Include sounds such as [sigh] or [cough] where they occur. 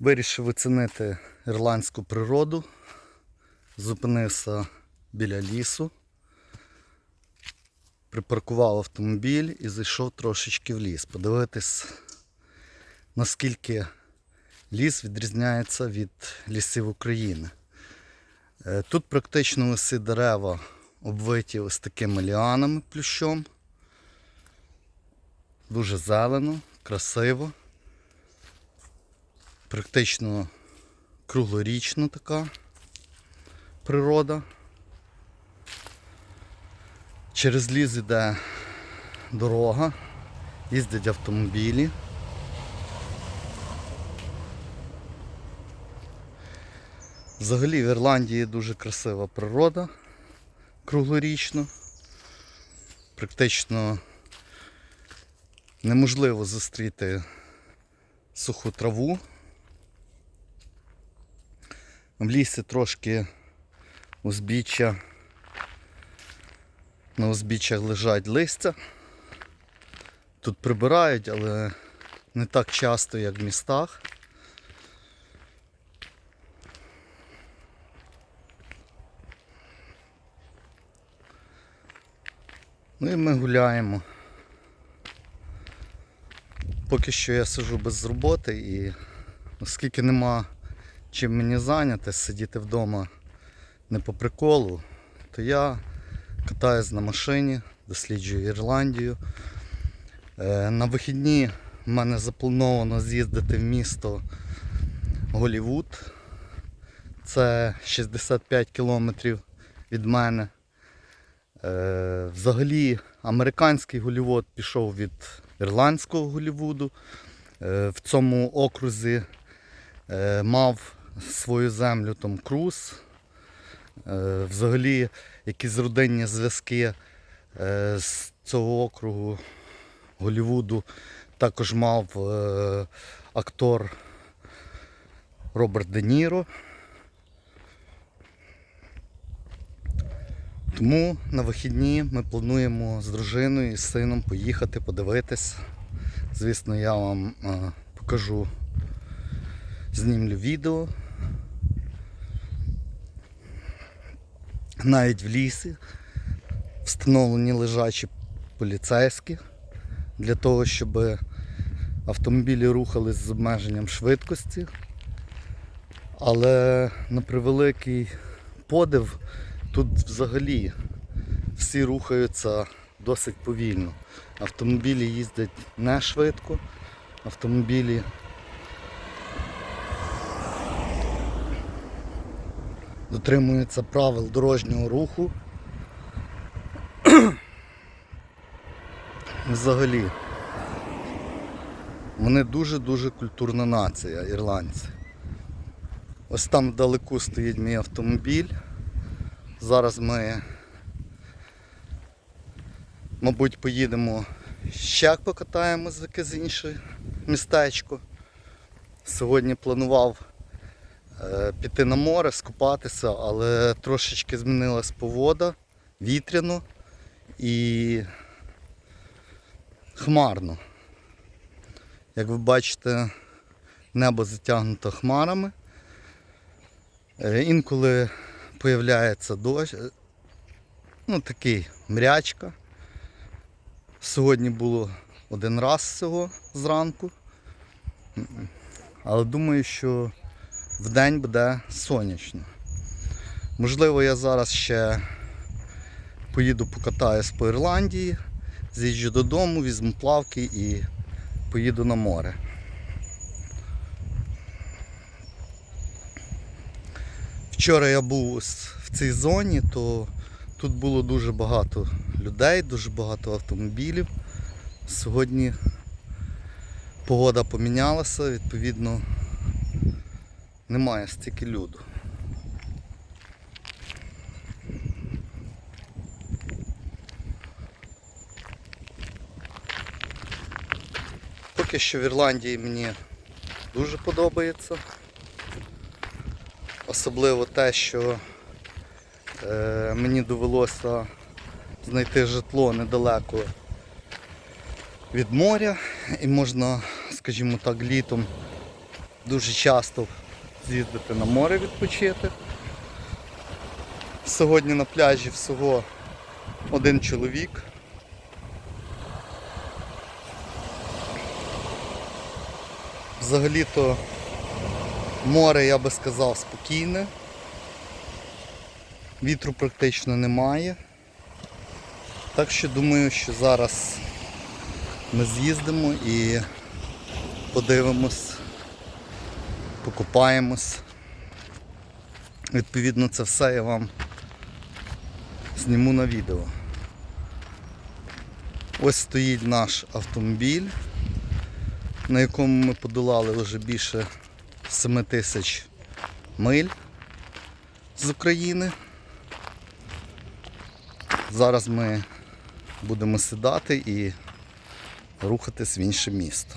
Вирішив оцінити ірландську природу. Зупинився біля лісу. Припаркував автомобіль і зайшов трошечки в ліс. Подивитись, наскільки ліс відрізняється від лісів України. Е, Тут практично усі дерева обвиті ось такими ліанами плющом. Дуже зелено, красиво. Практично круглорічна така природа. Через ліс йде дорога, їздять автомобілі. Взагалі в Ірландії дуже красива природа круглорічно. Практично неможливо зустріти суху траву. В лісі трошки узбіччя. На узбіччях лежать листя. Тут прибирають, але не так часто, як в містах. Ну і ми гуляємо. Поки що я сижу без роботи і оскільки нема чим мені зайняти, сидіти вдома не по приколу, то я катаюсь на машині, досліджую Ірландію. Е, На вихідні в мене заплановано з'їздити в місто Голівуд. Це 65 кілометрів від мене. Е, Взагалі американський Голівуд пішов від ірландського Голівуду. Е, В цьому окрузі мав свою землю Том Круз. Е, Взагалі якісь родинні зв'язки е, з цього округу Голівуду також мав е, актор Роберт Де Ніро. Тому на вихідні ми плануємо з дружиною і з сином поїхати, подивитись. Звісно, я вам покажу, знімлю відео. Навіть в лісі встановлені лежачі поліцейські для того, щоб автомобілі рухались з обмеженням швидкості. Але на превеликий подив тут взагалі всі рухаються досить повільно. Автомобілі їздять не швидко, автомобілі дотримуються правил дорожнього руху. [clears throat] Взагалі, вони дуже-дуже культурна нація, ірландці. Ось там вдалеку стоїть мій автомобіль. Зараз ми, мабуть, поїдемо ще покатаємось в якесь інше містечко. Сьогодні планував піти на море, скупатися, але трошечки змінилась погода, вітряно і хмарно. Як ви бачите, небо затягнуто хмарами. Е, Інколи появляється дощ, е, ну такий мрячка. Сьогодні було один раз всього зранку. Але думаю, що в день буде сонячно. Можливо, я зараз ще поїду покатаюсь по Ірландії, з'їжджу додому, візьму плавки і поїду на море. Вчора я був в цій зоні, то тут було дуже багато людей, дуже багато автомобілів. Сьогодні погода помінялася, відповідно немає стільки люду. Поки що в Ірландії мені дуже подобається. Особливо те, що е, мені довелося знайти житло недалеко від моря і можна, скажімо так, літом дуже часто з'їздити на море відпочити. Сьогодні на пляжі всього один чоловік. Взагалі-то море, я би сказав, спокійне. Вітру практично немає. Так що думаю, що зараз ми з'їздимо і подивимось, покупаємось. Відповідно, це все я вам зніму на відео. Ось стоїть наш автомобіль, на якому ми подолали вже більше 7 тисяч миль з України. Зараз ми будемо сідати і рухатись в інше місто.